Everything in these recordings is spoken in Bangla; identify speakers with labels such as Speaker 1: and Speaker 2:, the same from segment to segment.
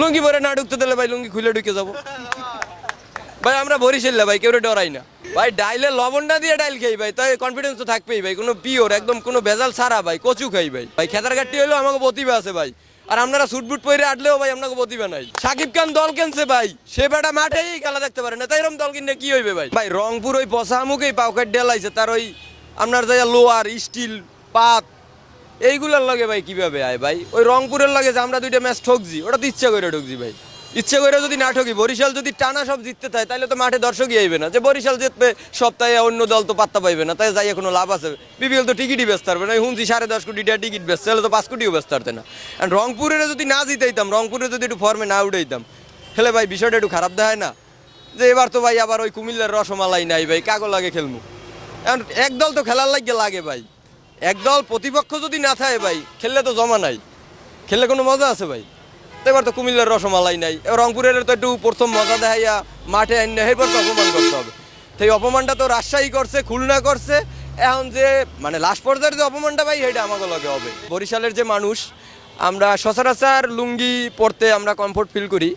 Speaker 1: লুঙ্গি পরে না ঢুকতে দিলে ভাই লুঙ্গি খুলে ঢুকে যাব। ভাই, আমরা বরিশাল্লা ভাই কেউ ডরাই না। ভাই, ডাইলে লবণ না দিয়ে ডাইল খাই ভাই, তাই কনফিডেন্স তো থাকবেই ভাই, কোনো পিওর একদম কোনো ভেজাল সারা ভাই, কচু খাই ভাই। ভাই খেতার গাঠটি হইলেও আমাকে প্রতিভা আছে ভাই। আর আপনারা সুটবুট পরে আটলেও ভাই আপনাকে প্রতিভা নাই। সাকিব খান দল কেনছে ভাই, সে বেটা মাঠেই খেলা দেখতে পারে না, তাই এরকম দল কিনলে কি হইবে ভাই? ভাই, রংপুর ওই পশামুখেই পাউকাট ডেলাইছে তার ওই আপনার যাই লোয়ার স্টিল পাত এইগুলোর লগে ভাই কীভাবে আয় ভাই? ওই রংপুরের লগে যে আমরা দুইটা ম্যাচ ঠকছি, ওটা তো ইচ্ছা করে ঠকছি ভাই। ইচ্ছে করে যদি না ঠকি, বরিশাল যদি টানা সব জিততে থাকে তাহলে তো মাঠে দর্শকই আইবে না। যে বরিশাল জিতবে, সপ্তাহে অন্য দল তো পাত্তা পাইবে না, তাই যাই কোনো লাভ আছে। বিপিএল তো টিকিটই বেচতে পারবে না হুঁজি সাড়ে দশ কোটি টাকা টিকিট বেচতে তাহলে তো পাঁচ কোটিও বেচতে পারতে না। আর রংপুরের যদি না জিতাইতাম রংপুরে যদি একটু ফর্মে না উঠাইতাম হেলে ভাই বিষয়টা একটু খারাপ দেখায় না। যে এবার তো ভাই আবার ওই কুমিল্লার রসমালাই নাই ভাই কাগো লাগে খেলমু। এক দল তো খেলার লাগে লাগে ভাই। একদল প্রতিপক্ষ যদি না থাকে ভাই, খেললে তো জমা নাই। খেললে কোনো মজা আছে ভাই? এবার তো কুমিল্লার রসমালাই নাই। রংপুরের তো একটু প্রথম মজা দেখাইয়া মাঠে আইন এরপর তো অপমান করতে হবে। সেই অপমানটা তো রাজশাহী করছে, খুলনা করছে। এখন যে মানে লাস্ট পর্যায়ের যে অপমানটা ভাই সেটা আমাকে লগে হবে। বরিশালের যে মানুষ, আমরা সচরাচর লুঙ্গি পরতে আমরা কমফোর্ট ফিল করি।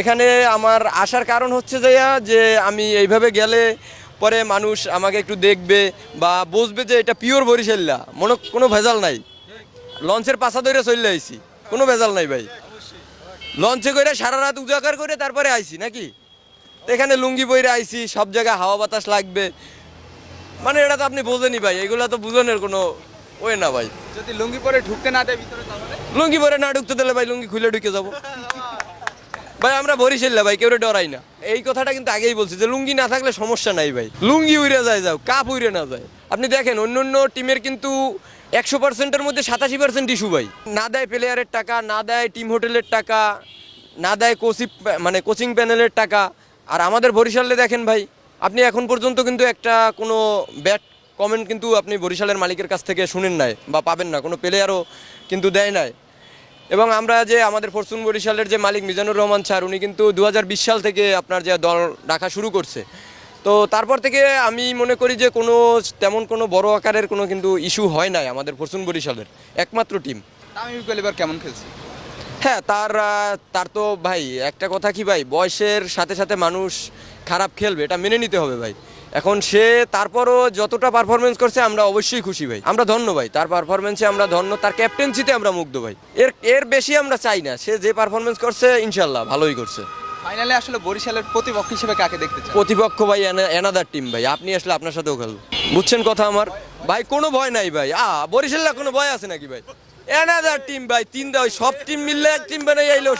Speaker 1: এখানে আমার আসার কারণ হচ্ছে যে আমি এইভাবে গেলে পরে মানুষ আমাকে একটু দেখবে বা বুঝবে যে এটা পিওর বরিশাল্লা। মনে কোনো ভেজাল নাই। লঞ্চের পাশা ধরে চলে আইছি। কোনো ভেজাল নাই ভাই। লঞ্চে করে সারা রাত উজাগার করে তারপরে আইছি নাকি? এখানে লুঙ্গি বইরে আইছি সব জায়গায় হাওয়া বাতাস লাগবে। মানে এটা তো আপনি বোঝেনি ভাই এগুলো তো বুঝনের কোনো ওয়ে না ভাই।
Speaker 2: যদি লুঙ্গি পরে ঢুকতে না দেয় ভিতরে
Speaker 1: লুঙ্গি পরে না ঢুকতে দিলে ভাই লুঙ্গি খুলে ঢুকে যাব। ভাই, আমরা বরিশাল্লা, ভাই, কেউ ডরাই না। এই কথাটা কিন্তু আগেই বলছি যে লুঙ্গি না থাকলে সমস্যা নাই ভাই। লুঙ্গি উড়ে যায়, যাও, কাপ উড়ে না যায়। আপনি দেখেন অন্য অন্য টিমের কিন্তু একশো পার্সেন্টের মধ্যে সাতাশি পার্সেন্ট ইস্যু ভাই। না দেয় প্লেয়ারের টাকা, না দেয় টিম হোটেলের টাকা, না দেয় কোচিং মানে কোচিং প্যানেলের টাকা। আর আমাদের বরিশালে দেখেন ভাই, আপনি এখন পর্যন্ত কিন্তু একটা কোনো ব্যাট কমেন্ট কিন্তু আপনি বরিশালের মালিকের কাছ থেকে শুনেন নাই বা পাবেন না। কোনো প্লেয়ারও কিন্তু দেয় নাই। এবং আমরা যে আমাদের ফরচুন বরিশালের যে মালিক মিজানুর রহমান স্যার উনি কিন্তু দু হাজার বিশ সাল থেকে আপনার যে দল রাখা শুরু করছে। তো তারপর থেকে আমি মনে করি যে কোনো তেমন কোনো বড় আকারের কোনো কিন্তু ইস্যু হয় নাই আমাদের ফরচুন বরিশালের একমাত্র টিম।
Speaker 2: তামিম ইকবাল এবার কেমন খেলছে?
Speaker 1: হ্যাঁ তার তার তো ভাই একটা কথা কি ভাই বয়সের সাথে সাথে মানুষ খারাপ খেলবে এটা মেনে নিতে হবে ভাই। এখন সে তারপরও যতটা পারফরমেন্স করছে আমরা অবশ্যই খুশি ভাই। আমরা ধন্য ভাই তার পারফরমেন্সে আমরা ধন্য তার ক্যাপ্টেন্সিতে আমরা মুগ্ধ ভাই। এর এর বেশি আমরা চাই না সে যে পারফরমেন্স করছে ইনশাল্লাহ ভালোই করছে।
Speaker 2: ফাইনালে আসলে বরিশালের প্রতিপক্ষ হিসেবে কাকে দেখতে চান?
Speaker 1: প্রতিপক্ষ ভাই এনাদার টিম ভাই। আপনি আসলে আপনার সাথেও খেলব বুঝছেন কথা আমার? ভাই কোনো ভয় নাই ভাই। আ বরিশাল্লা কোনো ভয় আছে নাকি ভাই? এনাদার টিম ভাই তিন দা সব টিম মিললে এক টিম বানাই আইলো।